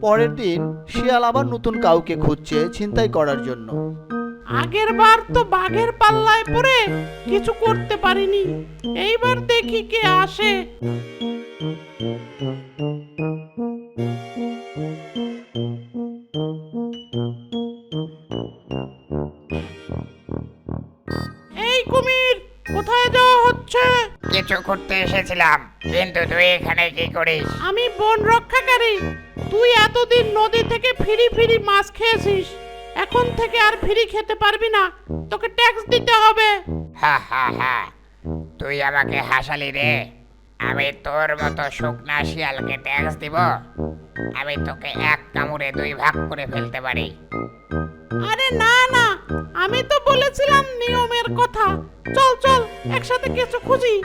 পরের দিন শিয়াল আবার নতুন কাউকে খুঁজছে ছিনতাই করার জন্য। আগের বার তো বাঘের পাল্লায় পড়ে কিছু করতে পারিনি। এইবার দেখি কে আসে। এই কুমির কোথায় যাওয়া হচ্ছে? কিছু করতে এসেছিলাম। কিন্তু তুই এখানে কি করিস? আমি বন রক্ষাকারী। তুই এতদিন নদী থেকে ফিরি ফিরি মাছ খেয়েছিস। এখন থেকে আর ফিরি খেতে পারবি না। তোকে ট্যাক্স দিতে হবে। হা হা হা। তুই আমাকে হাসালি রে। আমি তোর মতো শুকনা শিয়ালকে ট্যাক্স দিব। আমি তোকে এক কামড়ে দুই ভাগ করে ফেলতে পারি। আরে না না। আমি তো বলেছিলাম নিয়মের কথা। চল চল একসাথে কিছু খুঁজি।